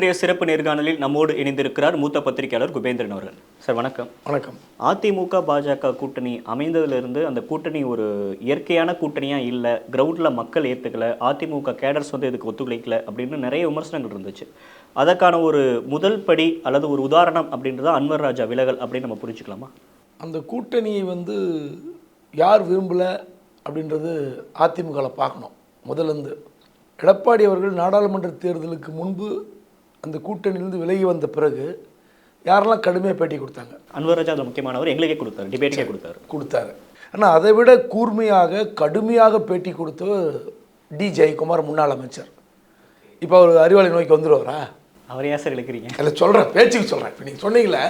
இன்றைய சிறப்பு நேர்காணலில் நம்மோடு இணைந்திருக்கிறார் மூத்த பத்திரிகையாளர் குபேந்திரன் அவர்கள். சார் வணக்கம். வணக்கம். அதிமுக பாஜக கூட்டணி அமைந்ததிலிருந்து அந்த கூட்டணி ஒரு இயற்கையான கூட்டணியா இல்லை கிரவுண்டில் மக்கள் ஏற்றுக்கல அதிமுக கேடர்ஸ் வந்து இதுக்கு ஒத்துழைக்கல அப்படின்னு நிறைய விமர்சனங்கள் இருந்துச்சு. அதற்கான ஒரு முதல் படி அல்லது ஒரு உதாரணம் அப்படின்றத அன்வர் ராஜா விலகல் அப்படின்னு நம்ம புரிஞ்சுக்கலாமா? அந்த கூட்டணியை வந்து யார் விரும்பலை அப்படின்றது அதிமுகவில் பார்க்கணும். முதல்லேருந்து எடப்பாடி அவர்கள் நாடாளுமன்ற தேர்தலுக்கு முன்பு அந்த கூட்டணியிலிருந்து விலகி வந்த பிறகு யாரெல்லாம் கடுமையாக பேட்டி கொடுத்தாங்க? அன்வர் ராஜா அது முக்கியமானவர் எங்களுக்கே கொடுத்தாரு டிபேட்டுக்கே கொடுத்தாரு. கொடுத்தாரு. ஆனால் அதை விட கூர்மையாக கடுமையாக பேட்டி கொடுத்தவர் டி. ஜெயக்குமார் முன்னாள் அமைச்சர். இப்போ அவர் அறிவாளி நோய்க்கு வந்துடுவாரா? அவர் ஏன் சார் இழுக்கிறீங்க? இல்லை சொல்கிறேன் பேச்சுக்கு சொல்கிறேன் இப்போ நீங்கள் சொன்னீங்களே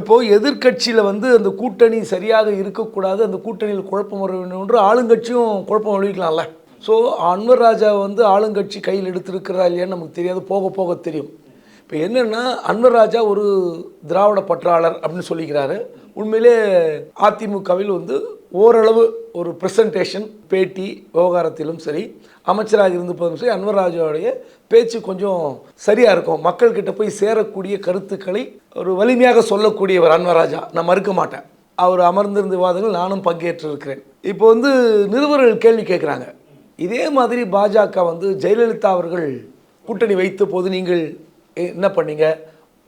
இப்போது எதிர்க்கட்சியில் வந்து அந்த கூட்டணி சரியாக இருக்கக்கூடாது அந்த கூட்டணியில் குழப்பம் வர வேண்டும் என்று ஆளுங்கட்சியும் குழப்பம் விளைவிக்கலாம்ல ஸோ அன்வர் ராஜா வந்து ஆளுங்கட்சி கையில் எடுத்திருக்கிறா இல்லையான்னு நமக்கு தெரியாது போக போக தெரியும். இப்போ என்னென்னா அன்வர் ராஜா ஒரு திராவிட பற்றாளர் அப்படின்னு சொல்லிக்கிறாரு. உண்மையிலே அதிமுகவில் வந்து ஓரளவு ஒரு ப்ரெசன்டேஷன் பேட்டி விவகாரத்திலும் சரி அமைச்சராக இருந்தபோதும் சரி அன்வர் ராஜாவுடைய பேச்சு கொஞ்சம் சரியாக இருக்கும். மக்கள்கிட்ட போய் சேரக்கூடிய கருத்துக்களை ஒரு வலிமையாக சொல்லக்கூடியவர் அன்வர் ராஜா. நான் மறுக்க மாட்டேன். அவர் அமர்ந்திருந்த விவாதங்கள் நானும் பங்கேற்றிருக்கிறேன். இப்போ வந்து நிருபர்கள் கேள்வி கேட்குறாங்க. இதே மாதிரி பாஜக வந்து ஜெயலலிதா அவர்கள் கூட்டணி வைத்த போது நீங்கள் என்ன பண்ணீங்க?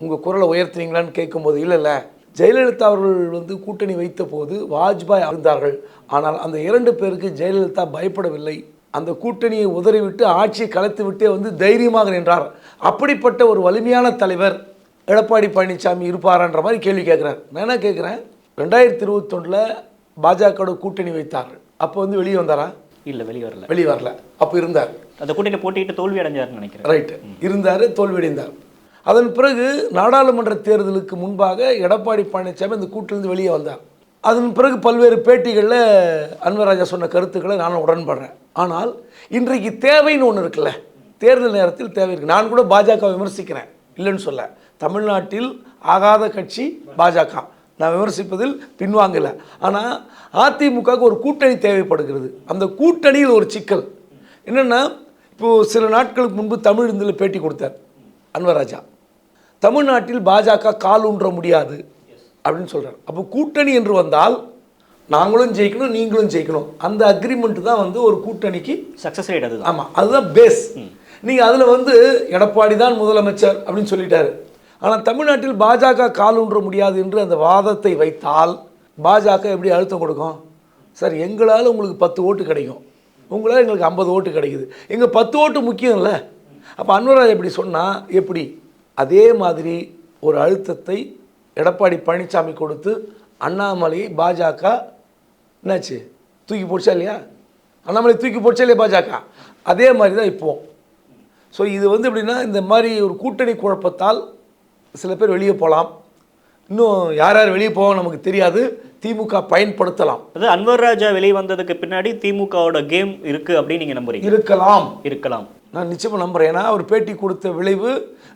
உங்கள் குரலை உயர்த்தினீங்களான்னு கேட்கும்போது இல்லை இல்லை. ஜெயலலிதா அவர்கள் வந்து கூட்டணி வைத்த போது வாஜ்பாய் இருந்தார்கள் ஆனால் அந்த இரண்டு பேருக்கு ஜெயலலிதா பயப்படவில்லை. அந்த கூட்டணியை உதறிவிட்டு ஆட்சியை கலைத்து விட்டே வந்து தைரியமாக நின்றார். அப்படிப்பட்ட ஒரு வலிமையான தலைவர் எடப்பாடி பழனிசாமி இருப்பாரான்ற மாதிரி கேள்வி கேட்குறாரு. நான் என்ன கேட்குறேன்? ரெண்டாயிரத்தி இருபத்தொன்னில் பாஜகவோட கூட்டணி வைத்தார்கள். அப்போ வந்து வெளியே வந்தாரா? இல்லை வெளியே வரல. வெளியே வரல. அப்போ இருந்தார். அந்த கூட்டணியில் போட்டிட்டு தோல்வி அடைஞ்சாருன்னு நினைக்கிறேன். ரைட்டு இருந்தார் தோல்வியடைந்தார் அதன் பிறகு நாடாளுமன்ற தேர்தலுக்கு முன்பாக எடப்பாடி பழனிசாமி அந்த கூட்டிலிருந்து வெளியே வந்தார். அதன் பிறகு பல்வேறு பேட்டிகளில் அன்வராஜா சொன்ன கருத்துக்களை நானும் உடன்படுறேன். ஆனால் இன்றைக்கு தேவைன்னு ஒன்று இருக்குல்ல. தேர்தல் நேரத்தில் தேவை இருக்கு. நான் கூட பாஜக விமர்சிக்கிறேன். இல்லைன்னு சொல்ல. தமிழ்நாட்டில் ஆகாத கட்சி பாஜக. நான் விமர்சிப்பதில் பின்வாங்கலை. ஆனால் அதிமுகவுக்கு ஒரு கூட்டணி தேவைப்படுகிறது. அந்த கூட்டணியில் ஒரு சிக்கல். என்னென்னா இப்போது சில நாட்களுக்கு முன்பு தமிழ் இந்தில் பேட்டி கொடுத்தார் அன்வராஜா தமிழ்நாட்டில் பாஜக கால் ஊன்ற முடியாது அப்படின்னு சொல்கிறார் அப்போ கூட்டணி என்று வந்தால் நாங்களும் ஜெயிக்கணும் நீங்களும் ஜெயிக்கணும். அந்த அக்ரிமெண்ட் தான் வந்து ஒரு கூட்டணிக்கு சக்ஸஸ் ரேட் அதுதான். ஆமாம் அதுதான் பேஸ் நீங்கள் அதில் வந்து எடப்பாடி தான் முதலமைச்சர் அப்படின்னு சொல்லிட்டாரு. ஆனால் தமிழ்நாட்டில் பாஜக கால் ஊன்ற முடியாது என்று அந்த வாதத்தை வைத்தால் பாஜக எப்படி அழுத்தம் கொடுக்கும்? சார் எங்களால் உங்களுக்கு பத்து ஓட்டு கிடைக்கும். உங்களால் எங்களுக்கு ஐம்பது ஓட்டு கிடைக்குது. எங்கள் பத்து ஓட்டு முக்கியம் இல்லை அப்போ அன்வராஜ் எப்படி சொன்னால் எப்படி? அதே மாதிரி ஒரு அழுத்தத்தை எடப்பாடி பழனிசாமி கொடுத்து அண்ணாமலையை பாஜக என்னாச்சு? தூக்கி போடுச்சா இல்லையா? அண்ணாமலை தூக்கி போடுச்சா இல்லையா பாஜக? அதே மாதிரி தான் இப்போ. ஸோ இது வந்து எப்படின்னா இந்த மாதிரி ஒரு கூட்டணி குழப்பத்தால் சில பேர் வெளியே போகலாம். இன்னும் யார் யார் வெளியே போவாங்க நமக்கு தெரியாது. திமுக பயன்படுத்தலாம். அது அன்வர் ராஜா வெளியே வந்ததுக்கு பின்னாடி திமுகவோட கேம் இருக்கு அப்படின்னு நீங்க நம்புறீங்க? இருக்கலாம். இருக்கலாம். நான் நிச்சயமாக நம்புகிறேன் ஏன்னா அவர் பேட்டி கொடுத்த விளைவு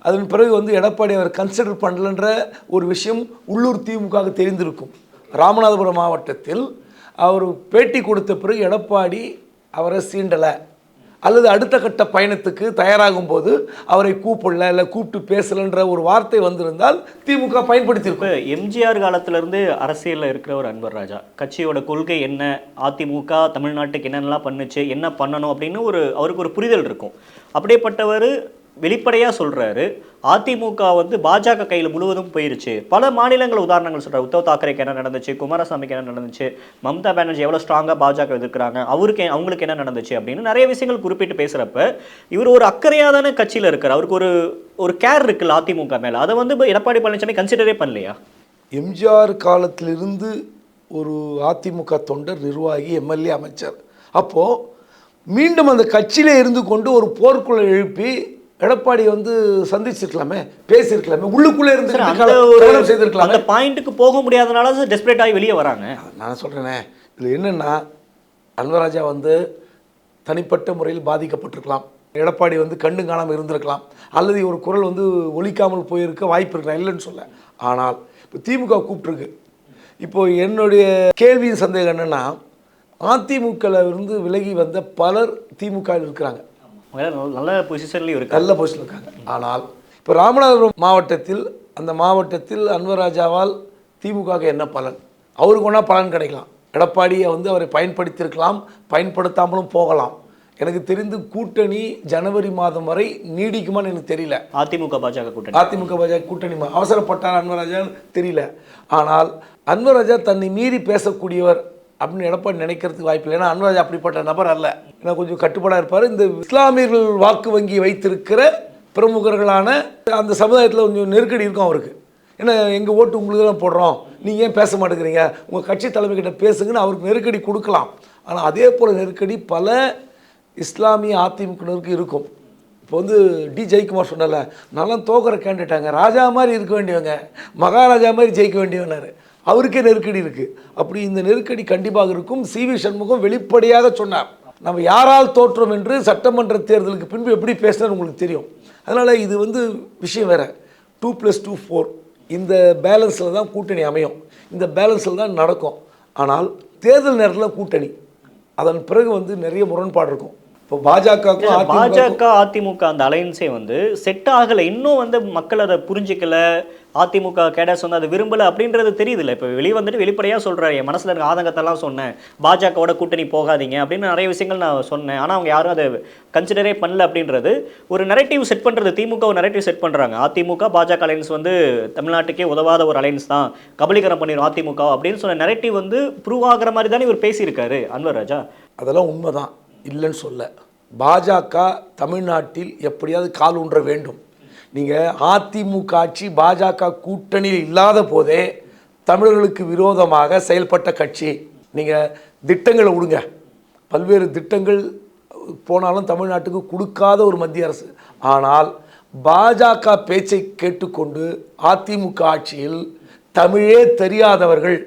அதன் பிறகு வந்து எடப்பாடி அவர் கன்சிடர் பண்ணலன்ற ஒரு விஷயம் உள்ளூர் திமுகவுக்கு தெரிந்திருக்கும். ராமநாதபுரம் மாவட்டத்தில் அவர் பேட்டி கொடுத்த பிறகு எடப்பாடி அவரை சீண்டலை. அல்லது அடுத்த கட்ட பயணத்துக்கு தயாராகும் போது அவரை கூப்பிடல இல்லை கூப்பிட்டு பேசலன்ற ஒரு வார்த்தை வந்திருந்தால் திமுக பயன்படுத்தியிருக்கும். எம்ஜிஆர் காலத்திலேருந்து அரசியலில் இருக்கிற ஒரு அன்பர் ராஜா கட்சியோட கொள்கை என்ன அதிமுக தமிழ்நாட்டுக்கு என்னென்னலாம் பண்ணுச்சு என்ன பண்ணணும் அப்படின்னு ஒரு அவருக்கு ஒரு புரிதல் இருக்கும். அப்படியேப்பட்டவர் வெளிப்படையாக சொல்கிறாரு அதிமுக வந்து பாஜக கையில் முழுவதும் போயிருச்சு. பல மாநிலங்கள் உதாரணங்கள் சொல்கிறார் உத்தவ் தாக்கரேக்கு என்ன நடந்துச்சு? குமாரசாமிக்கு என்ன நடந்துச்சு? மம்தா பானர்ஜி எவ்வளோ ஸ்ட்ராங்காக பாஜக எதிர்க்கிறாங்க? அவருக்கு அவங்களுக்கு என்ன நடந்துச்சு அப்படின்னு நிறைய விஷயங்கள் குறிப்பிட்டு பேசுகிறப்ப இவர் ஒரு அக்கறையாதான கட்சியில் இருக்கார். அவருக்கு ஒரு ஒரு கேர் இருக்குல்ல அதிமுக மேலே. அதை வந்து எடப்பாடி பழனிசாமி கன்சிடரே பண்ணலையா? எம்ஜிஆர் காலத்திலிருந்து ஒரு அதிமுக தொண்டர் நிர்வாகி எம்எல்ஏ அமைச்சர். அப்போது மீண்டும் அந்த கட்சியிலே இருந்து கொண்டு ஒரு போர்க்குழல் எழுப்பி எடப்பாடி வந்து சந்திச்சிருக்கலாமே பேசியிருக்கலாமே உள்ளுக்குள்ளே இருந்து ஒரு செய்திருக்கலாமே. அந்த பாயிண்ட்டுக்கு போக முடியாதனால டெஸ்பரேட் ஆகி வெளியே வராங்க. நான் சொல்கிறேனே இதில் என்னென்னா அன்வராஜா வந்து தனிப்பட்ட முறையில் பாதிக்கப்பட்டிருக்கலாம். எடப்பாடி வந்து கண்ணு காணாமல் இருந்திருக்கலாம். அல்லது ஒரு குரல் வந்து ஒலிக்காமல் போயிருக்க வாய்ப்பு இருக்கலாம் இல்லைன்னு சொல்ல. ஆனால் இப்போ திமுக கூப்பிட்டுருக்கு. இப்போ என்னுடைய கேள்வியின் சந்தேகம் என்னென்னா அதிமுகவில் இருந்து விலகி வந்த பலர் திமுக வில் இருக்கிறாங்க. நல்ல- பொசிஷன்லயும் இருக்கு நல்ல பொசிஷன் இருக்காங்க. ஆனால் இப்போ ராமநாதபுரம் மாவட்டத்தில் அந்த மாவட்டத்தில் அன்வராஜாவால் திமுகவுக்கு என்ன பலன்? அவருக்கு ஒன்றா பலன் கிடைக்கலாம். எடப்பாடியை வந்து அவரை பயன்படுத்தியிருக்கலாம் பயன்படுத்தாமலும் போகலாம். எனக்கு தெரிந்து கூட்டணி ஜனவரி மாதம் வரை நீடிக்குமான்னு எனக்கு தெரியல. அதிமுக பாஜக கூட்டணி. அதிமுக பாஜக கூட்டணி அவசரப்பட்டார் அன்வராஜான்னு தெரியல. ஆனால் அன்வராஜா தன்னை மீறி பேசக்கூடியவர் அப்படின்னு எடப்பாடி நினைக்கிறதுக்கு வாய்ப்பு இல்லை. ஏன்னா அன்வராஜா அப்படிப்பட்ட நபர் அல்ல. ஏன்னா கொஞ்சம் கட்டுப்பாடாக இருப்பார். இந்த இஸ்லாமியர்கள் வாக்கு வங்கி வைத்திருக்கிற பிரமுகர்களான அந்த சமுதாயத்தில் கொஞ்சம் நெருக்கடி இருக்கும் அவருக்கு. ஏன்னா எங்கள் ஓட்டு உங்களுக்கு தான் போடுறோம். நீங்கள் ஏன் பேச மாட்டேங்கிறீங்க? உங்கள் கட்சி தலைமைக்கிட்ட பேசுங்கன்னு அவருக்கு நெருக்கடி கொடுக்கலாம். ஆனால் அதே போல் நெருக்கடி பல இஸ்லாமிய அதிமுகவினருக்கு இருக்கும். இப்போ வந்து டி ஜெயக்குமார் சொன்னல நல்லா தோக்கிற கேண்டுட்டாங்க ராஜா மாதிரி இருக்க வேண்டியவங்க. மகாராஜா மாதிரி ஜெயிக்க வேண்டியவனாரு அவருக்கே நெருக்கடி இருக்குது அப்படி இந்த நெருக்கடி கண்டிப்பாக இருக்கும். சி வி சண்முகம் வெளிப்படையாக சொன்னார். நம்ம யாரால் தோற்றோம் என்று சட்டமன்ற தேர்தலுக்கு பின்பு எப்படி பேசினார் உங்களுக்கு தெரியும். அதனால் இது வந்து விஷயம் வேறு. டூ ப்ளஸ் டூ ஃபோர் இந்த பேலன்ஸில் தான் கூட்டணி அமையும். இந்த பேலன்ஸில் தான் நடக்கும். ஆனால் தேர்தல் நேரத்தில் கூட்டணி. அதன் பிறகு வந்து நிறைய முரண்பாடு இருக்கும். இப்போ அதிமுக பாஜக அதிமுக அந்த அலைன்ஸே வந்து செட் ஆகல. இன்னும் வந்து மக்கள் அதை புரிஞ்சிக்கல. அதிமுக கேடர்ஸ் வந்து அதை விரும்பல அப்படின்றது தெரியுதுல்ல. இப்போ வெளியே வந்துட்டு வெளிப்படையாக சொல்கிறாரு என் மனசில் இருக்க ஆதங்கத்தெல்லாம் சொன்னேன். பாஜகவோட கூட்டணி போகாதீங்க அப்படின்னு நிறைய விஷயங்கள் நான் சொன்னேன். ஆனால் அவங்க யாரும் அதை கன்சிடரே பண்ணல அப்படின்றது ஒரு நெரட்டிவ் செட் பண்ணுறது திமுக ஒரு நெரட்டிவ் செட் பண்ணுறாங்க அதிமுக பாஜக அலையன்ஸ் வந்து தமிழ்நாட்டுக்கே உதவாத ஒரு அலைன்ஸ் தான். கபலீகரம் பண்ணிடும் அதிமுக அப்படின்னு சொன்ன நெரட்டிவ் வந்து ப்ரூவ் ஆகிற மாதிரி தானே இவர் பேசியிருக்காரு அன்வர் ராஜா. அதெல்லாம் உண்மைதான். இல்லைன்னு சொல்ல. பாஜக தமிழ்நாட்டில் எப்படியாவது கால் ஊன்ற வேண்டும். நீங்கள் அதிமுக ஆட்சி பாஜக கூட்டணியில் இல்லாத போதே தமிழர்களுக்கு விரோதமாக செயல்பட்ட கட்சி. நீங்கள் திட்டங்களை விடுங்க. பல்வேறு திட்டங்கள் போனாலும் தமிழ்நாட்டுக்கு கொடுக்காத ஒரு மத்திய அரசு. ஆனால் பாஜக பேச்சை கேட்டுக்கொண்டு அதிமுக ஆட்சியில் தமிழே தெரியாதவர்கள்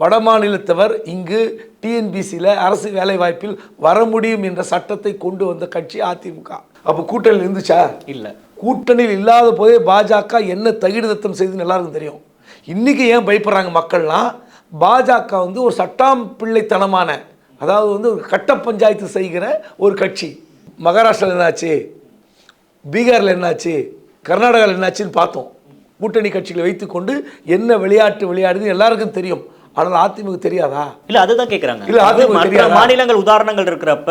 வடமாநிலத்தவர் இங்கு டிஎன்பிசியில் அரசு வேலைவாய்ப்பில் வர முடியும் என்ற சட்டத்தை கொண்டு வந்த கட்சி அதிமுக. அப்போ கூட்டணியில் இருந்துச்சா? இல்லை. கூட்டணியில் இல்லாத போதே பாஜக என்ன தகிடுதத்தம் செய்துன்னு எல்லாருக்கும் தெரியும். இன்றைக்கி ஏன் பயப்படுறாங்க மக்கள்லாம் பாஜக வந்து ஒரு சட்டாம் பிள்ளைத்தனமான அதாவது வந்து ஒரு கட்ட பஞ்சாயத்து செய்கிற ஒரு கட்சி. மகாராஷ்டிராவில் என்னாச்சு? பீகாரில் என்னாச்சு? கர்நாடகாவில் என்னாச்சுன்னு பார்த்தோம். கூட்டணி கட்சிகளை வைத்துக்கொண்டு என்ன விளையாட்டு விளையாடுதுன்னு எல்லாருக்கும் தெரியும். ஆனால் அதிமுக தெரியாதா? இல்ல அதுதான் கேக்குறாங்க. இல்ல, அது மற்ற? மாநிலங்கள் உதாரணங்கள் இருக்கிறப்ப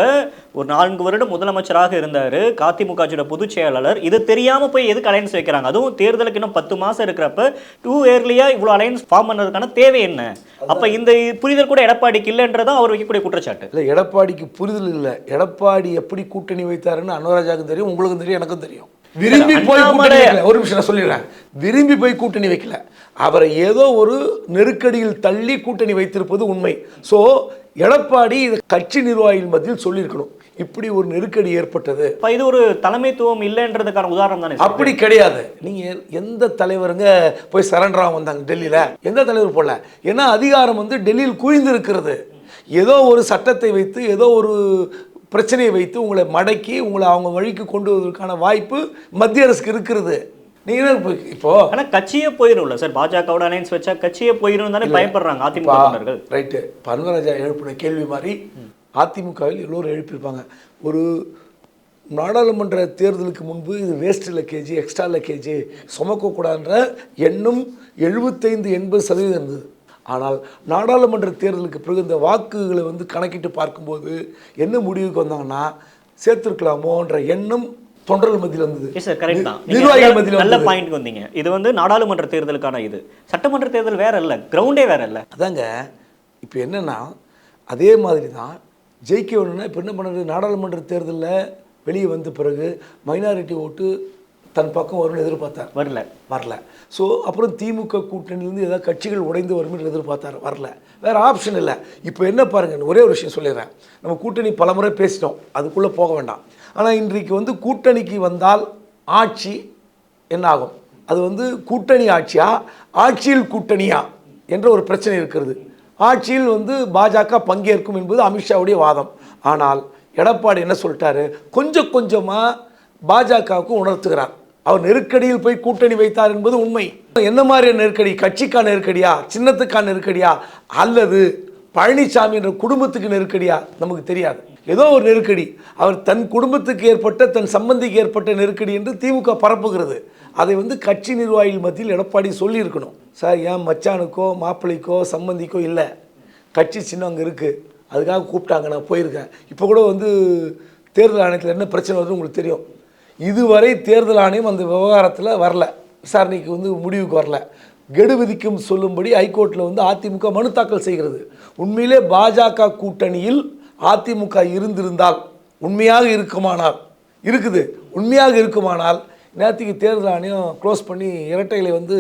ஒரு நான்கு வருடம் முதலமைச்சராக இருந்தாரு அதிமுக பொதுச் செயலாளர். இது தெரியாம போய் எதுக்கு அலைன்ஸ் வைக்கிறாங்க? அதுவும் தேர்தலுக்கு இன்னும் பத்து மாசம் இருக்கிறப்ப டூ இயர்லியா இவ்வளவு அலைன்ஸ் ஃபார்ம் பண்ணதுக்கான தேவை என்ன? அப்ப இந்த புரிதல் கூட எடப்பாடிக்கு இல்லைன்றதான் அவர் வைக்கக்கூடிய குற்றச்சாட்டு. இல்லை எடப்பாடிக்கு புரிதல் இல்லை. எடப்பாடி எப்படி கூட்டணி வைத்தாருன்னு அனுராஜாவுக்கும் தெரியும் உங்களுக்கும் தெரியும் எனக்கும் தெரியும். விரும்பி போய் கூட்டணி ஒரு நிமிஷம் நான் சொல்லிடுறேன். விரும்பி போய் கூட்டணி வைக்கல. அவரை ஏதோ ஒரு நெருக்கடியில் தள்ளி கூட்டணி வைத்திருப்பது உண்மை. ஸோ எடப்பாடி இதை கட்சி நிர்வாகிகள் மத்தியில் சொல்லியிருக்கணும். இப்படி ஒரு நெருக்கடி ஏற்பட்டது. அப்ப இது ஒரு தலைமைத்துவம் இல்லைன்றதுக்கான உதாரணம் தானே? அப்படி கிடையாது. நீங்க எந்த தலைவருங்க போய் சரண்டரா வந்தாங்க டெல்லியில? எந்த தலைவர் போடல ஏன்னா அதிகாரம் வந்து டெல்லியில் குவிந்து இருக்கிறது ஏதோ ஒரு சட்டத்தை வைத்து ஏதோ ஒரு பிரச்சனையை வைத்து உங்களை மடக்கி உங்களை அவங்க வழிக்கு கொண்டு வருவதற்கான வாய்ப்பு மத்திய அரசுக்கு இருக்கிறது. நீங்க இப்போ இப்போ? ஆனா கட்சியே போயிரும்ல சார். பாஜகவோட அலைன்ஸ் வச்சா கட்சியே போயிரும் தானே பயப்படுறாங்க அதிமுக ரைட்டு. பன்வராஜா எழுப்பின கேள்வி மாதிரி அதிமுகவில் எல்லோரும் எழுப்பியிருப்பாங்க. ஒரு நாடாளுமன்ற தேர்தலுக்கு முன்பு இது வேஸ்ட் லக்கேஜ் எக்ஸ்ட்ரா லக்கேஜ் சுமக்கக்கூடாதுன்ற எண்ணம் எழுபத்தைந்து எண்பது சதவீதம் இருந்தது. ஆனால் நாடாளுமன்ற தேர்தலுக்கு பிறகு இந்த வாக்குகளை வந்து கணக்கிட்டு பார்க்கும்போது என்ன முடிவுக்கு வந்தாங்கன்னா சேர்த்துருக்கலாமோன்ற எண்ணம் தொண்டர்கள் மத்தியில் நீங்க நிர்வாகிகள் மத்தியில் நல்ல வந்தது. பாயிண்ட் வந்தீங்க. இது வந்து நாடாளுமன்ற தேர்தலுக்கான இது. சட்டமன்ற தேர்தல் வேற இல்ல கிரவுண்டே வேற இல்ல. அதாங்க இப்போ என்னன்னா அதே மாதிரி தான் ஜெயிக்க வேணும்னா இப்போ என்ன பண்ணுறது? நாடாளுமன்ற தேர்தலில் வெளியே வந்த பிறகு மைனாரிட்டி ஓட்டு தன் பக்கம் வரும்னு எதிர்பார்த்தார். வரல. வரல. ஸோ அப்புறம் திமுக கூட்டணியிலேருந்து ஏதாவது கட்சிகள் உடைந்து வரும்னு எதிர்பார்த்தார். வரல. வேறு ஆப்ஷன் இல்லை. இப்போ என்ன பாருங்க ஒரே ஒரு விஷயம் சொல்லிடுறேன். நம்ம கூட்டணி பலமுறை பேசிட்டோம். அதுக்குள்ளே போக வேண்டாம். ஆனால் இன்றைக்கு வந்து கூட்டணிக்கு வந்தால் ஆட்சி என்ன ஆகும்? அது வந்து கூட்டணி ஆட்சியா? ஆட்சியில் கூட்டணியா? என்ற ஒரு பிரச்சனை இருக்கிறது. ஆட்சியில் வந்து பாஜக பங்கேற்கும் என்பது அமித்ஷாவுடைய வாதம். ஆனால் எடப்பாடி என்ன சொல்லிட்டாரு? கொஞ்சம் கொஞ்சமாக பாஜகவுக்கு உணர்த்துகிறார். அவர் நெருக்கடியில் போய் கூட்டணி வைத்தார் என்பது உண்மை. என்ன மாதிரியான நெருக்கடி? கட்சிக்கான நெருக்கடியா? சின்னத்துக்கான நெருக்கடியா? அல்லது பழனிசாமி என்ற குடும்பத்துக்கு நெருக்கடியா? நமக்கு தெரியாது. ஏதோ ஒரு நெருக்கடி. அவர் தன் குடும்பத்துக்கு ஏற்பட்ட தன் சம்பந்திக்கு ஏற்பட்ட நெருக்கடி என்று திமுக பரப்புகிறது. அதை வந்து கட்சி நிர்வாகிகள் மத்தியில் எடப்பாடி சொல்லியிருக்கணும். சார் ஏன் மச்சானுக்கோ மாப்பிள்ளைக்கோ சம்பந்திக்கோ இல்லை? கட்சி சின்னம் அங்கே இருக்குது அதுக்காக கூப்பிட்டாங்க நான் போயிருக்கேன். இப்போ கூட வந்து தேர்தல் ஆணையத்தில் என்ன பிரச்சனை வருது உங்களுக்கு தெரியும். இதுவரை தேர்தல் ஆணையம் அந்த விவகாரத்தில் வரல. விசாரணைக்கு வந்து முடிவுக்கு வரல. கெடு விதிக்கும் சொல்லும்படி ஹைகோர்ட்டில் வந்து அதிமுக மனு தாக்கல் செய்கிறது. உண்மையிலே பாஜக கூட்டணியில் அதிமுக இருந்திருந்தால் உண்மையாக இருக்குமானால் இருக்குது உண்மையாக இருக்குமானால் நேற்றுக்கு தேர்தல் ஆணையம் க்ளோஸ் பண்ணி இரட்டைகளை வந்து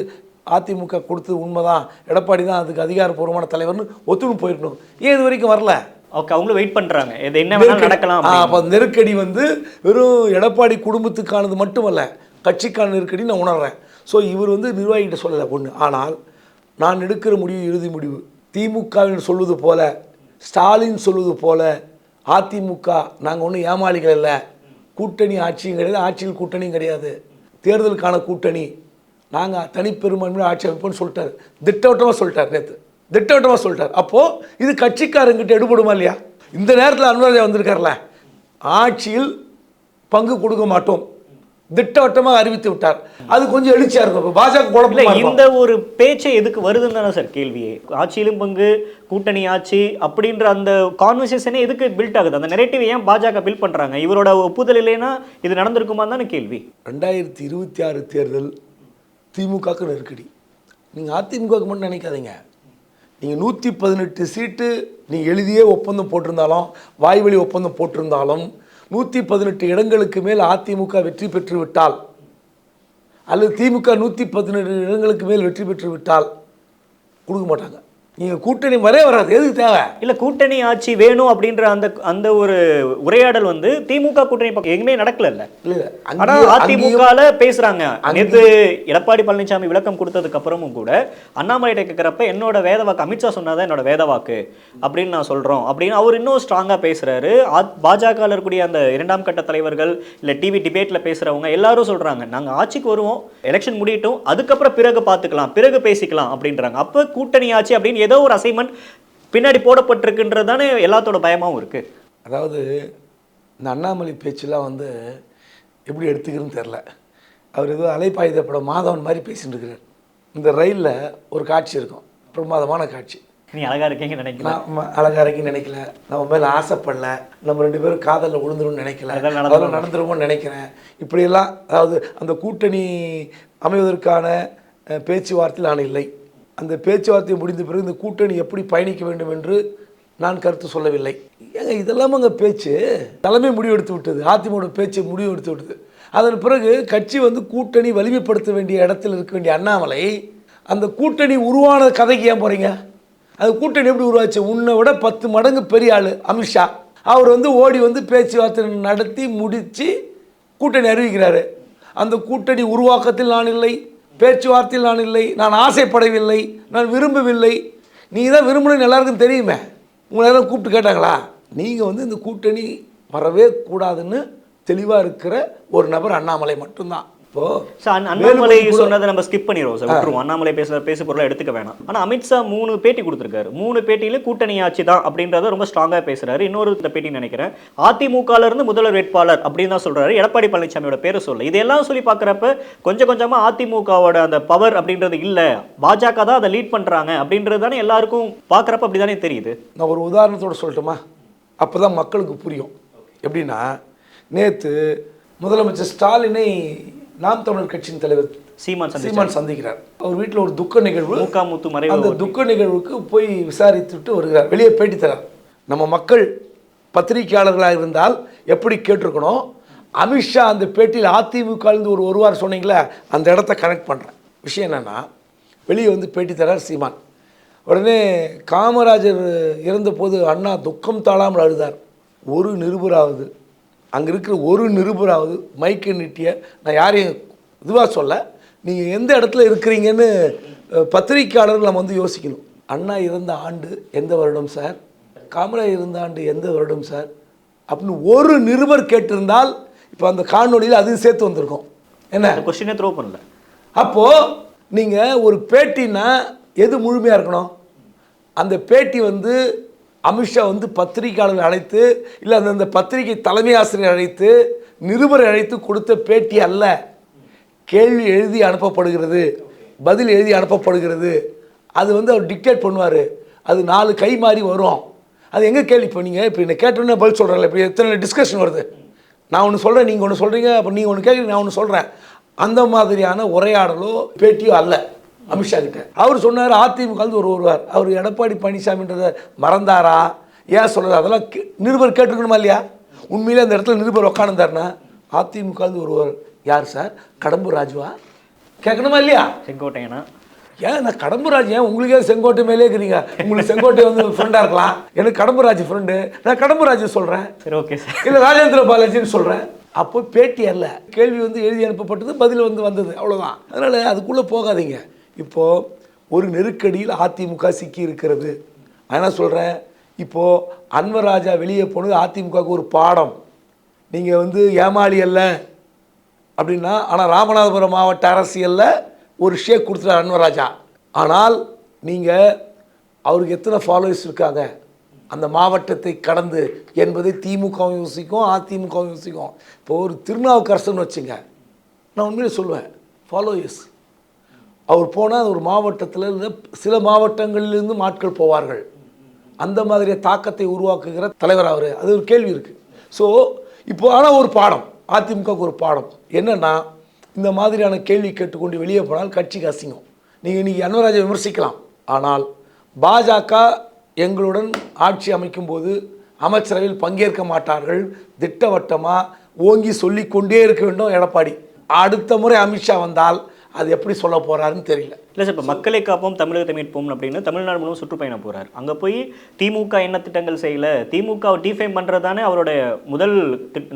அதிமுக கொடுத்தது உண்மைதான். எடப்பாடி தான் அதுக்கு அதிகாரப்பூர்வமான தலைவர்னு ஒத்துணும் போயிருக்கணும். ஏன் இது வரைக்கும் வரல? ஓகே அவங்களும் வெயிட் பண்றாங்க. இது என்ன நடக்கலாம். அப்ப நெருக்கடி வந்து வெறும் எடப்பாடி குடும்பத்துக்கானது மட்டுமல்ல கட்சிக்கான நெருக்கடி நான் உணர்றேன். ஸோ இவர் வந்து நிர்வாகிகிட்ட சொல்லலை ஒன்று ஆனால் நான் எடுக்கிற முடிவு இறுதி முடிவு. திமுகவின் சொல்வது போல ஸ்டாலின் சொல்வது போல அதிமுக நாங்கள் ஒன்றும் ஏமாளிகள் இல்லை. கூட்டணி ஆட்சியும் கிடையாது. ஆட்சியில் கூட்டணியும் கிடையாது. தேர்தலுக்கான கூட்டணி. நாங்கள் தனிப்பெரும்பான்மையோட ஆட்சி அமைப்போம்னு சொல்லிட்டாரு. திட்டவட்டமாக சொல்லிட்டார் நேற்று திட்டவட்டமாக சொல்லிட்டார். அப்போது இது கட்சிக்காரங்கிட்ட எடுபடுமா இல்லையா? இந்த நேரத்தில் அனுராஜா வந்திருக்கார்ல ஆட்சியில் பங்கு கொடுக்க மாட்டோம். திட்டவட்டமாக அறிவித்து விட்டார். அது கொஞ்சம் எழுச்சியா இருக்கும். இப்போ பாஜக குழப்பமா இந்த ஒரு பேச்சை எதுக்கு வருதுன்னு தானே சார் கேள்வியே ஆட்சியிலும் பங்கு கூட்டணி ஆட்சி அப்படின்ற அந்த கான்வர்சேஷனே எதுக்கு பில்ட் ஆகுது? அந்த நெரேட்டிவ் ஏன் பாஜக பில்ட் பண்றாங்க? இவரோட ஒப்புதல் இல்லைன்னா இது நடந்திருக்குமா தானே கேள்வி. ரெண்டாயிரத்தி இருபத்தி ஆறு தேர்தல் திமுகவுக்கு நெருக்கடி. நீங்கள் அதிமுகவுக்கு மட்டும் நினைக்காதீங்க. நீங்கள் நூற்றி பதினெட்டு சீட்டு நீங்கள் எழுதியே ஒப்பந்தம் போட்டிருந்தாலும் வாய்வழி ஒப்பந்தம் போட்டிருந்தாலும் நூற்றி பதினெட்டு இடங்களுக்கு மேல் அதிமுக வெற்றி பெற்று விட்டால் அல்லது திமுக நூற்றி பதினெட்டு இடங்களுக்கு மேல் வெற்றி பெற்று விட்டால் கொடுக்க மாட்டாங்க. நீங்கள் கூட்டணி வரே வராது. எதுக்கு தேவை? இல்ல கூட்டணி ஆட்சி வேணும் அப்படின்ற அந்த அந்த ஒரு உரையாடல் வந்து திமுக கூட்டணி பக்கம் எங்குமே நடக்கல இல்ல இல்லை. ஆனா அதிமுகல பேசுறாங்க. நேத்து எடப்பாடி பழனிசாமி விளக்கம் கொடுத்ததுக்கு அப்புறமும் கூட அண்ணாமலை கேட்கிறப்ப என்னோட வேத வாக்கு அமித்ஷா சொன்னாதான் என்னோட வேத வாக்கு அப்படின்னு நான் சொல்றோம் அப்படின்னு அவர் இன்னும் ஸ்ட்ராங்கா பேசுறாரு. பாஜக இருக்கக்கூடிய அந்த இரண்டாம் கட்ட தலைவர்கள் இல்ல டிவி டிபேட்ல பேசுறவங்க எல்லாரும் சொல்றாங்க. நாங்க ஆட்சிக்கு வருவோம் எலெக்ஷன் முடியட்டும் அதுக்கப்புறம் பிறகு பார்த்துக்கலாம் பிறகு பேசிக்கலாம் அப்படின்றாங்க. அப்ப கூட்டணி ஆட்சி அப்படின்னு ஏதோ ஒரு அசைன்மெண்ட் பின்னாடி போடப்பட்டிருக்குன்றது தானே எல்லாத்தோட பயமாவும் இருக்கு. அதாவது இந்த அண்ணாமலை பேச்செல்லாம் வந்து எப்படி எடுத்துக்கிறதுன்னு தெரில. அவர் ஏதோ அலைப்பாயுத படம் மாதவன் மாதிரி பேசிட்டு இருக்கிறார் இந்த ரயிலில் ஒரு காட்சி இருக்கும். பிரமாதமான காட்சி. நீ அழகா இருக்கீங்கன்னு நினைக்கிறேன் நான் ம- அழகா இருக்கேன்னு நினைக்கல. நம்ம மேலே ஆசைப்படல. நம்ம ரெண்டு பேரும் காதலில் விழுந்துரும்னு நினைக்கல. அதெல்லாம் நடந்துருமோன்னு நினைக்கிறேன். இப்படியெல்லாம் அதாவது அந்த கூட்டணி அமைவதற்கான பேச்சுவார்த்தையில் நான் இல்லை. அந்த பேச்சுவார்த்தை முடிந்த பிறகு இந்த கூட்டணி எப்படி பயணிக்க வேண்டும் என்று நான் கருத்து சொல்லவில்லை. ஏங்க இதெல்லாம் அங்கே பேச்சு. தலைமை முடிவெடுத்து விட்டது. அதிமுக பேச்சு முடிவெடுத்து விட்டது. அதன் பிறகு கட்சி வந்து கூட்டணி வலிமைப்படுத்த வேண்டிய இடத்தில் இருக்க வேண்டிய அண்ணாமலை அந்த கூட்டணி உருவான கதைக்கு ஏன் போகிறீங்க அது கூட்டணி எப்படி உருவாச்சு? உன்னை விட பத்து மடங்கு பெரிய ஆள் அமித்ஷா. அவர் வந்து ஓடி வந்து பேச்சுவார்த்தை நடத்தி முடித்து கூட்டணி அறிவிக்கிறாரு. அந்த கூட்டணி உருவாக்கத்தில் நான் இல்லை. பேச்சுவார்த்தையில் நான் இல்லை நான் ஆசைப்படவில்லை நான் விரும்பவில்லை. நீ தான் விரும்பணும்னு எல்லாருக்கும் தெரியுமே. உங்களை யாரும் கூப்பிட்டு கேட்டாங்களா? நீங்கள் வந்து இந்த கூட்டணி வரவே கூடாதுன்னு தெளிவாக இருக்கிற ஒரு நபர் அண்ணாமலை மட்டும்தான். இப்போது சார் அண்ணா- அண்ணாமலை சொன்னதை நம்ம ஸ்கிப் பண்ணிடுவோம். சார் விட்டுருவோம். அண்ணாமலை பேசுற பேசு பொருளை எடுத்துக்க வேணாம். ஆனா அமித்ஷா மூணு பேட்டி கொடுத்துருக்காரு. மூணு பேட்டியில கூட்டணி ஆட்சி தான் அப்படின்றத ரொம்ப ஸ்ட்ராங்கா பேசுறாரு. இன்னொரு பேட்டி நினைக்கிறேன். அதிமுகல இருந்து முதல்வர் வேட்பாளர் அப்படின்னு தான் சொல்றாரு. எடப்பாடி பழனிசாமியோட பேரை சொல்ல இதெல்லாம் சொல்லி பார்க்கறப்ப கொஞ்சம் கொஞ்சமா அதிமுகவோட அந்த பவர் அப்படின்றது இல்ல. பாஜக தான் அதை லீட் பண்றாங்க அப்படின்றது தானே எல்லாருக்கும் பார்க்கறப்ப அப்படிதானே தெரியுது. நான் ஒரு உதாரணத்தோட சொல்லட்டுமா? அப்போ தான் மக்களுக்கு புரியும். எப்படின்னா நேற்று முதலமைச்சர் ஸ்டாலினை நாம் தமிழர் கட்சியின் தலைவர் சீமான் சீமான் சந்திக்கிறார். அவர் வீட்டில் ஒரு துக்க நிகழ்வு. மூக்காமுத்து மறைவு அந்த துக்க நிகழ்வுக்கு போய் விசாரித்துட்டு வருகிறார். வெளியே பேட்டி தரார். நம்ம மக்கள் பத்திரிகையாளர்களாக இருந்தால் எப்படி கேட்டிருக்கணும்? அமித்ஷா அந்த பேட்டியில் அதிமுகலேருந்து ஒரு ஒரு வாரம் சொன்னீங்களே அந்த இடத்த கனெக்ட் பண்ணுறேன் விஷயம் என்னென்னா வெளியே வந்து பேட்டி தரார் சீமான். உடனே காமராஜர் இறந்தபோது அண்ணா துக்கம் தாழாமல் அழுதார். ஒரு நிருபராவது. அங்கே இருக்கிற ஒரு நிருபராவது மைக்கை நீட்டிய நான் யாரையும் இதுவாக சொல்ல நீங்கள் எந்த இடத்துல இருக்கிறீங்கன்னு பத்திரிக்கையாளர்கள் நம்ம வந்து யோசிக்கணும். அண்ணா இறந்த ஆண்டு எந்த வருடம் சார்? காமராஜர் இருந்த ஆண்டு எந்த வருடம் சார்? அப்படின்னு ஒரு நிருபர் கேட்டிருந்தால் இப்போ அந்த காணொளியில் அதையும் சேர்த்து வந்திருக்கோம். என்ன? கொஸ்டினே த்ரோ பண்ணல. அப்போது நீங்கள் ஒரு பேட்டினா எது முழுமையாக இருக்கணும்? அந்த பேட்டி வந்து அமித்ஷா வந்து பத்திரிகையாளர்கள் அழைத்து இல்லை அந்தந்த பத்திரிகை தலைமை ஆசிரியர் அழைத்து நிருபர் அழைத்து கொடுத்த பேட்டி அல்ல. கேள்வி எழுதி அனுப்பப்படுகிறது. பதில் எழுதி அனுப்பப்படுகிறது. அது வந்து அவர் டிக்டேட் பண்ணுவார். அது நாலு கை மாறி வரும். அது எங்கே கேள்வி? இப்போ நீங்கள் இப்போ என்ன கேட்டோன்னே பதில் சொல்கிறேன்ல இப்போ எத்தனை டிஸ்கஷன் வருது? நான் ஒன்று சொல்கிறேன் நீங்கள் ஒன்று சொல்கிறீங்க அப்போ நீங்கள் ஒன்று கேட்குறீங்க நான் ஒன்று சொல்கிறேன் அந்த மாதிரியான உரையாடலோ பேட்டியோ அல்ல. அமித்ஷா கிட்ட அவர் சொன்னார் அதிமுக ஒரு வருவார் அவர் எடப்பாடி பழனிசாமின்றதை மறந்தாரா? ஏன் சொல்கிறார் அதெல்லாம் நிருபர் கேட்டிருக்கணுமா இல்லையா? உண்மையிலே அந்த இடத்துல நிருபர் உட்காந்துருந்தாருன்னா அதிமுக ஒருவர். யார் சார்? கடம்பூர் ராஜுவா? கேட்கணுமா இல்லையா? செங்கோட்டையனா? ஏன் நான் கடம்பூராஜ் ஏன் உங்களுக்கே செங்கோட்டை மேலே இருக்கிறீங்க? உங்களுக்கு செங்கோட்டை வந்து ஃப்ரெண்டாக இருக்கலாம். எனக்கு கடம்பூராஜ் ஃப்ரெண்டு நான் கடம்பூராஜ் சொல்கிறேன் சரி ஓகே சார் இல்லை ராஜேந்திர பாலாஜின்னு சொல்கிறேன் அப்போ பேட்டி அல்ல. கேள்வி வந்து எழுதி அனுப்பப்பட்டது பதில் வந்து வந்தது. அவ்வளோதான் அதனால் அதுக்குள்ளே போகாதீங்க. இப்போது ஒரு நெருக்கடியில் அதிமுக சிக்கி இருக்கிறது நான் சொல்கிறேன் இப்போது அன்வர் ராஜா வெளியே போனது அதிமுகவுக்கு ஒரு பாடம். நீங்கள் வந்து ஏமாளி அல்ல அப்படின்னா ஆனால் ராமநாதபுரம் மாவட்ட அரசியலில் ஒரு ஷேக் கொடுத்துட்டார் அன்வர் ராஜா. ஆனால் நீங்கள் அவருக்கு எத்தனை ஃபாலோவர்ஸ் இருக்காங்க? அந்த மாவட்டத்தை கடந்து என்பதை திமுகவும் யோசிக்கும் அதிமுகவும் யோசிக்கும். இப்போ ஒரு திருநாவுக்கரசன் வச்சுங்க. நான் உண்மையிலே சொல்லுவேன் ஃபாலோயர்ஸ் அவர் போனால் ஒரு மாவட்டத்தில் இருந்து சில மாவட்டங்களிலிருந்து ஆட்கள் போவார்கள். அந்த மாதிரி தாக்கத்தை உருவாக்குகிற தலைவர் அவர். அது ஒரு கேள்வி இருக்குது ஸோ இப்போ ஆனால் ஒரு பாடம் அதிமுகவுக்கு ஒரு பாடம். என்னென்னா இந்த மாதிரியான கேள்வி கேட்டுக்கொண்டு வெளியே போனால் கட்சிக்கு அசிங்கம். நீங்கள் இன்றைக்கி அன்வராஜை விமர்சிக்கலாம். ஆனால் பாஜக எங்களுடன் ஆட்சி அமைக்கும்போது அமைச்சரவையில் பங்கேற்க மாட்டார்கள். திட்டவட்டமாக ஓங்கி சொல்லிக்கொண்டே இருக்க வேண்டும் எடப்பாடி. அடுத்த முறை அமித்ஷா வந்தால் அது எப்படி சொல்ல போறாருன்னு தெரியல. இல்லை சார் இப்போ மக்களை காப்போம் தமிழகத்தை மீட்போம் அப்படின்னு தமிழ்நாடு முழுவதும் சுற்றுப்பயணம் போகிறார் அங்கே போய் திமுக என்ன திட்டங்கள் செய்யல? திமுக டிஃபைம் பண்ணுறது தானே அவருடைய முதல்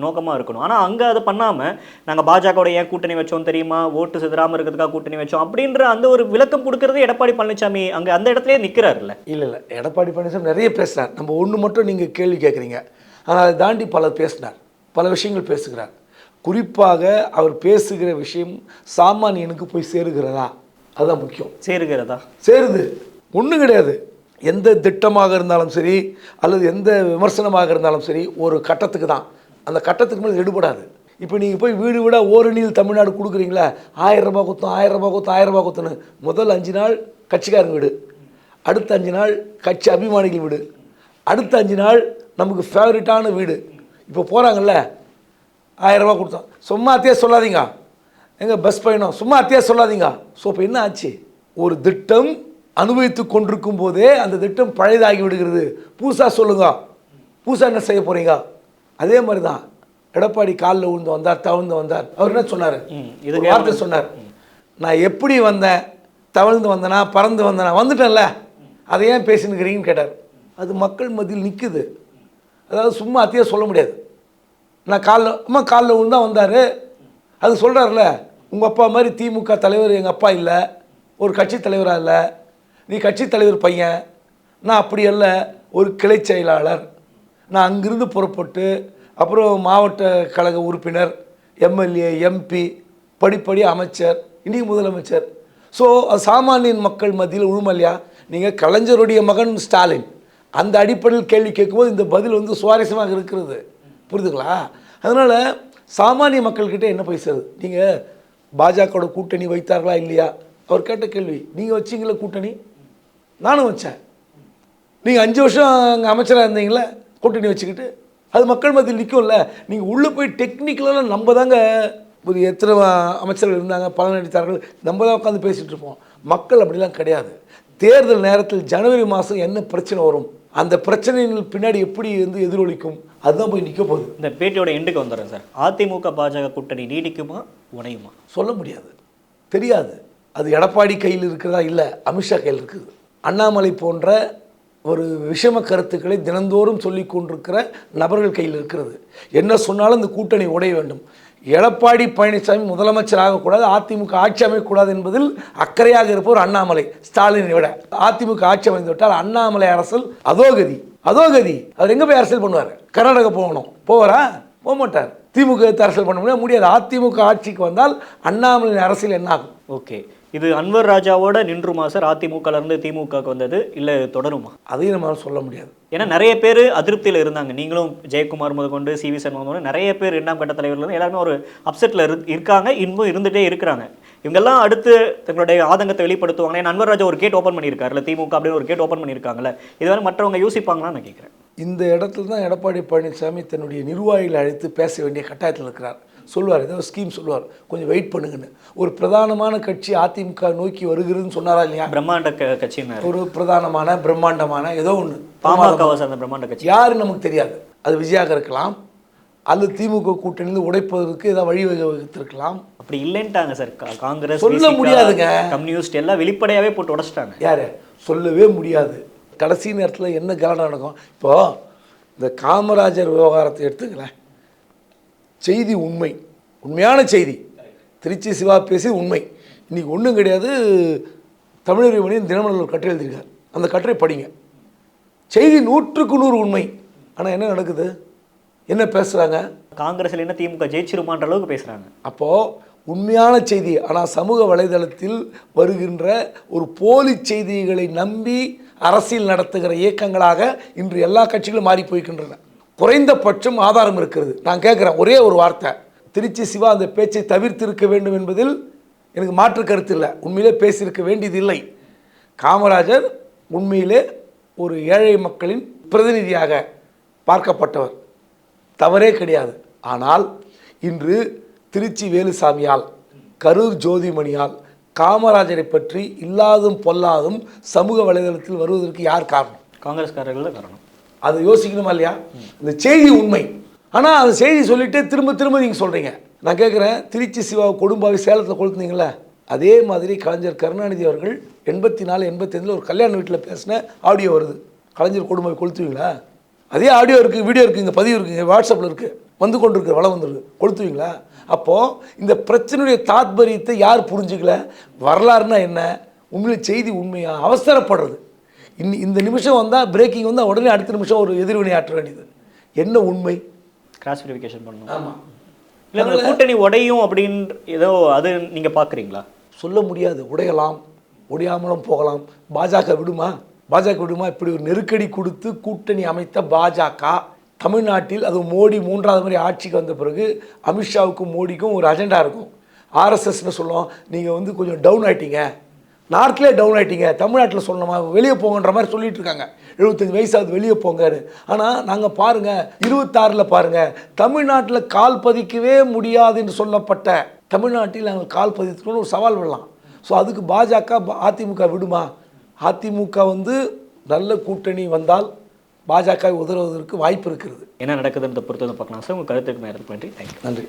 நோக்கமாக இருக்கணும். ஆனால் அங்கே அதை பண்ணாமல் நாங்கள் பாஜகவோட ஏன் கூட்டணி வச்சோம் தெரியுமா? ஓட்டு சிதறாமல் இருக்கிறதுக்காக கூட்டணி வச்சோம் அப்படின்ற அந்த ஒரு விளக்கம் கொடுக்கறது எடப்பாடி பழனிசாமி அங்கே அந்த இடத்துலயே நிற்கிறாருல்ல இல்லை இல்லை. எடப்பாடி பழனிசாமி நிறைய பேசுகிறார் நம்ம ஒன்று மட்டும் நீங்கள் கேள்வி கேட்குறீங்க ஆனால் அதை தாண்டி பல பேசினார். பல விஷயங்கள் பேசுகிறார். குறிப்பாக அவர் பேசுகிற விஷயம் சாமானியனுக்கு போய் சேருகிறதா? அதுதான் முக்கியம். சேருகிறதா? சேருது. ஒன்றும் கிடையாது. எந்த திட்டமாக இருந்தாலும் சரி அல்லது எந்த விமர்சனமாக இருந்தாலும் சரி ஒரு கட்டத்துக்கு தான். அந்த கட்டத்துக்கு மேலே எடுபடாது. இப்போ நீங்கள் போய் வீடு வீடாக ஓரணியில் தமிழ்நாடு கொடுக்குறீங்களா? ஆயிரம் ரூபாய் குத்தம் ஆயிரம் ரூபாய் குத்தம் ஆயிரம் ரூபாய் குத்துன்னு முதல் அஞ்சு நாள் கட்சிக்காரங்க வீடு. அடுத்த அஞ்சு நாள் கட்சி அபிமானிகள் வீடு. அடுத்த அஞ்சு நாள் நமக்கு ஃபேவரட்டான வீடு. இப்போ போகிறாங்கல்ல ஆயிரம் ரூபாய் கொடுத்தோம். சும்மா அத்தையே சொல்லாதீங்க. எங்க பஸ் பயணம். சும்மா அத்தையே சொல்லாதீங்க. ஸோ இப்போ என்ன ஆச்சு? ஒரு திட்டம் அனுபவித்து கொண்டிருக்கும் போதே அந்த திட்டம் பழையதாகி விடுகிறது. புதுசாக சொல்லுங்க. புதுசாக என்ன செய்ய போறீங்க? அதே மாதிரி தான் எடப்பாடி காலில் விழுந்து வந்தார் தவிழ்ந்து வந்தார். அவர் என்ன சொன்னார்? இதுக்கு வார்த்தை சொன்னார். நான் எப்படி வந்தேன்? தவழ்ந்து வந்தேனா பறந்து வந்தேனா வந்துட்டேன்ல. அதை ஏன் பேசினுக்கிறீங்கன்னு கேட்டார். அது மக்கள் மத்தியில் நிற்குது அதாவது சும்மா அத்தையே சொல்ல முடியாது. நான் காலில் அம்மா காலில் விழுந்து தான் வந்தார். அது சொல்கிறார்ல உங்கள் அப்பா மாதிரி திமுக தலைவர் எங்கள் அப்பா இல்லை ஒரு கட்சி தலைவராக இல்லை நீ கட்சி தலைவர் பையன் நான் அப்படி அல்ல ஒரு கிளை செயலாளர். நான் அங்கிருந்து புறப்பட்டு அப்புறம் மாவட்ட கழக உறுப்பினர் எம்எல்ஏ எம்பி படிப்படி அமைச்சர் இன்றைக்கு முதலமைச்சர். ஸோ சாமானியன் மக்கள் மத்தியில் உழுமல்லையா? நீங்கள் கலைஞருடைய மகன் ஸ்டாலின். அந்த அடிப்படையில் கேள்வி கேட்கும்போது இந்த பதில் வந்து சுவாரஸ்யமாக இருக்கிறது. புரியுதுங்களா அதனால் சாமானிய மக்கள்கிட்ட என்ன பேசுறது? நீங்கள் பாஜகவோட கூட்டணி வைத்தார்களா இல்லையா? அவர் கேட்ட கேள்வி நீங்கள் வச்சீங்களா கூட்டணி? நானும் வச்சேன். நீங்கள் அஞ்சு வருஷம் அங்கே அமைச்சராக இருந்தீங்களே கூட்டணி வச்சுக்கிட்டு அது மக்கள் மத்தியில் நிற்கும்ல நீங்கள் உள்ளே போய் டெக்னிக்கலாக நம்ம தாங்க ஒரு எத்தனை அமைச்சர்கள் இருந்தாங்க பலனளித்தார்கள் நம்ம தான் உட்காந்து பேசிகிட்டு இருப்போம். மக்கள் அப்படிலாம் கிடையாது. தேர்தல் நேரத்தில் ஜனவரி மாதம் என்ன பிரச்சனை வரும்? அந்த பிரச்சனைகள் பின்னாடி எப்படி வந்து எதிரொலிக்கும் அதுதான் போய் நிற்க போகுது. இந்த பேட்டியோட எண்டுக்கு வந்துடுறேன் சார். அதிமுக பாஜக கூட்டணி நீடிக்குமா உடையுமா? சொல்ல முடியாது. தெரியாது. அது எடப்பாடி கையில் இருக்கிறதா இல்லை அமித்ஷா கையில் இருக்குது. அண்ணாமலை போன்ற ஒரு விஷம கருத்துக்களை தினந்தோறும் சொல்லி கொண்டிருக்கிற நபர்கள் கையில் இருக்கிறது. என்ன சொன்னாலும் இந்த கூட்டணி உடைய வேண்டும். எடப்பாடி பழனிசாமி முதலமைச்சர் ஆகக்கூடாது அதிமுக ஆட்சி அமைக்கக்கூடாது என்பதில் அக்கறையாக இருப்பவர் அண்ணாமலை ஸ்டாலினை விட. அதிமுக ஆட்சி அமைந்து விட்டால் அண்ணாமலை அரசியல் அதோகதி அதோகதி. அவர் எங்கே போய் அரசியல் பண்ணுவார்? கர்நாடகா போகணும். போவாரா? போக மாட்டார் திமுக அரசியல் பண்ண முடியாது. முடியாது அதிமுக ஆட்சிக்கு வந்தால் அண்ணாமலை அரசியல் என்ன ஆகும் ஓகே. இது அன்வர் ராஜாவோட நின்றுமா சார்? அதிமுகல இருந்து திமுகவுக்கு வந்தது இல்லை தொடருமா? அதையும் நம்மளால சொல்ல முடியாது. ஏன்னா நிறைய பேர் அதிருப்தியில் இருந்தாங்க. நீங்களும் ஜெயக்குமார் முதற்கொண்டு சி வி சண்முகம் நிறைய பேர் இரண்டாம் கட்ட தலைவர்கள் எல்லாருமே ஒரு அப்செட்டில் இருக்காங்க இன்னும் இருந்துகிட்டே இருக்கிறாங்க. இவங்கெல்லாம் அடுத்து தங்களுடைய ஆதங்கத்தை வெளிப்படுத்துவாங்க ஏன்னா அன்வர் ராஜா ஒரு கேட் ஓப்பன் பண்ணியிருக்காருல்ல திமுக அப்படின்னு ஒரு கேட் ஓப்பன் பண்ணியிருக்காங்கல்ல. இது வேறு மற்றவங்க யோசிப்பாங்களான்னு நான் கேட்குறேன் இந்த இடத்துல தான் எடப்பாடி பழனிசாமி தன்னுடைய நிர்வாகிகளை அழைத்து பேச வேண்டிய கட்டாயத்தில் இருக்கிறார். சொல்லுவார் ஏதோ ஸ்கீம் சொல்லுவார். கொஞ்சம் வெயிட் பண்ணுங்கன்னு. ஒரு பிரதானமான கட்சி அதிமுக நோக்கி வருகிறதுன்னு சொன்னாரா இல்லையா? பிரம்மாண்ட க கட்சின்னாரு ஒரு பிரதானமான பிரம்மாண்டமான ஏதோ ஒன்று பாமகவை சார்ந்த பிரம்மாண்ட கட்சி. யாரு நமக்கு தெரியாது. அது விஜயாக இருக்கலாம். அல்லது திமுக கூட்டணியில் உடைப்பதற்கு ஏதாவது வழிவகை வகுத்திருக்கலாம். அப்படி இல்லைன்ட்டாங்க சார். காங்கிரஸ் சொல்ல முடியாதுங்க. கம்யூனிஸ்ட் எல்லாம் வெளிப்படையாவே போட்டு உடைச்சிட்டாங்க. யாரு? சொல்லவே முடியாது. கடைசி நேரத்தில் என்ன கலனம் நடக்கும்? இப்போ இந்த காமராஜர் விவகாரத்தை எடுத்துங்களேன் செய்தி உண்மை. உண்மையான செய்தி. திருச்சி சிவா பேசி உண்மை. இன்னைக்கு ஒன்றும் கிடையாது. தமிழர் மணியன் தினமலர் ஒரு கட்டுரை எழுதியிருக்கார். அந்த கட்டுரை படிங்க. செய்தி நூற்றுக்கு நூறு உண்மை. ஆனால் என்ன நடக்குது? என்ன பேசுகிறாங்க காங்கிரஸ்ல என்ன திமுக ஜெயிச்சிருமான்ற அளவுக்கு பேசுறாங்க. அப்போது உண்மையான செய்தி. ஆனால் சமூக வலைதளத்தில் வருகின்ற ஒரு போலி செய்திகளை நம்பி அரசியல் நடத்துகிற இயக்கங்களாக இன்று எல்லா கட்சிகளும் மாறி போய்க்கின்றன. குறைந்தபட்சம் ஆதாரம் இருக்கிறது. நான் கேட்குறேன் ஒரே ஒரு வார்த்தை. திருச்சி சிவா அந்த பேச்சை தவிர்த்திருக்க வேண்டும் என்பதில் எனக்கு மாற்று கருத்து இல்லை. உண்மையிலே பேசியிருக்க வேண்டியது இல்லை. காமராஜர் உண்மையிலே ஒரு ஏழை மக்களின் பிரதிநிதியாக பார்க்கப்பட்டவர். தவறே கிடையாது. ஆனால் இன்று திருச்சி வேலுசாமியால் கரூர் ஜோதிமணியால் காமராஜரை பற்றி இல்லாதும் பொல்லாதும் சமூக வலைதளத்தில் வருவதற்கு யார் காரணம்? காங்கிரஸ்காரர்கள் தான் காரணம். அதை யோசிக்கணுமா இல்லையா? இந்த செய்தி உண்மை. ஆனால் அந்த செய்தி சொல்லிவிட்டு திரும்ப திரும்ப நீங்கள் சொல்கிறீங்க நான் கேட்குறேன் திருச்சி சிவா கொடும்பாவை சேலத்தில் கொளுத்துனீங்களே அதே மாதிரி கலைஞர் கருணாநிதி அவர்கள் எண்பத்தி நாலு எண்பத்தஞ்சில் ஒரு கல்யாண வீட்டில் பேசின ஆடியோ வருது. கலைஞர் கொடும்பாவி கொளுத்துவீங்களா? அதே ஆடியோ இருக்குது வீடியோ இருக்குது இங்கே பதிவு இருக்குங்க வாட்ஸ்அப்பில் இருக்குது வந்து கொண்டு இருக்கு வளம் வந்துருக்கு. கொளுத்துவீங்களா? அப்போது இந்த பிரச்சனையுடைய தாத்பரியத்தை யார் புரிஞ்சுக்கல? வரலாறுனா என்ன? உண்மையில செய்தி உண்மையாக அவசரப்படுறது. இன்னி இந்த நிமிஷம் வந்தால் பிரேக்கிங் வந்தால் உடனே அடுத்த நிமிஷம் ஒரு எதிர்வினை ஆற்ற வேண்டியது. என்ன உண்மை? கிராஸ் வெரிஃபிகேஷன் பண்ணணும். ஆமாம் இல்ல கூட்டணி உடையும் அப்படின்னு ஏதோ அது நீங்க பாக்குறீங்களா? சொல்ல முடியாது. உடையலாம் உடையாமலும் போகலாம். பாஜக விடுமா? பாஜக விடுமா? இப்படி ஒரு நெருக்கடி கொடுத்து கூட்டணி அமைத்த பாஜக தமிழ்நாட்டில் அது மோடி மூன்றாவது முறை ஆட்சிக்கு வந்த பிறகு அமித்ஷாவுக்கும் மோடிக்கும் ஒரு அஜெண்டா இருக்கும். ஆர்எஸ்எஸ்னு சொல்லுவோம். நீங்கள் வந்து கொஞ்சம் டவுன் ஆயிட்டீங்க. நார்த்லேயே டவுன் ஆயிட்டீங்க தமிழ்நாட்டில் சொல்லணுமா? வெளியே போங்கன்ற மாதிரி சொல்லிட்டு இருக்காங்க. எழுபத்தஞ்சு வயசாவது வெளியே போங்காரு ஆனால் நாங்கள் பாருங்கள் இருபத்தாறில் பாருங்கள் தமிழ்நாட்டில் கால் பதிக்கவே முடியாது என்று சொல்லப்பட்ட தமிழ்நாட்டில் நாங்கள் கால் பதித்துக்கணும்னு ஒரு சவால் விடலாம். ஸோ அதுக்கு பாஜக அதிமுக விடுமா? அதிமுக வந்து நல்ல கூட்டணி வந்தால் பாஜக உதவுவதற்கு வாய்ப்பு இருக்கிறது. என்ன நடக்குதுன்றத பொறுத்து வந்து பார்க்கலாம். சார் உங்க கருத்துக்கு நேரத்துக்கு நன்றி. தேங்க்யூ நன்றி.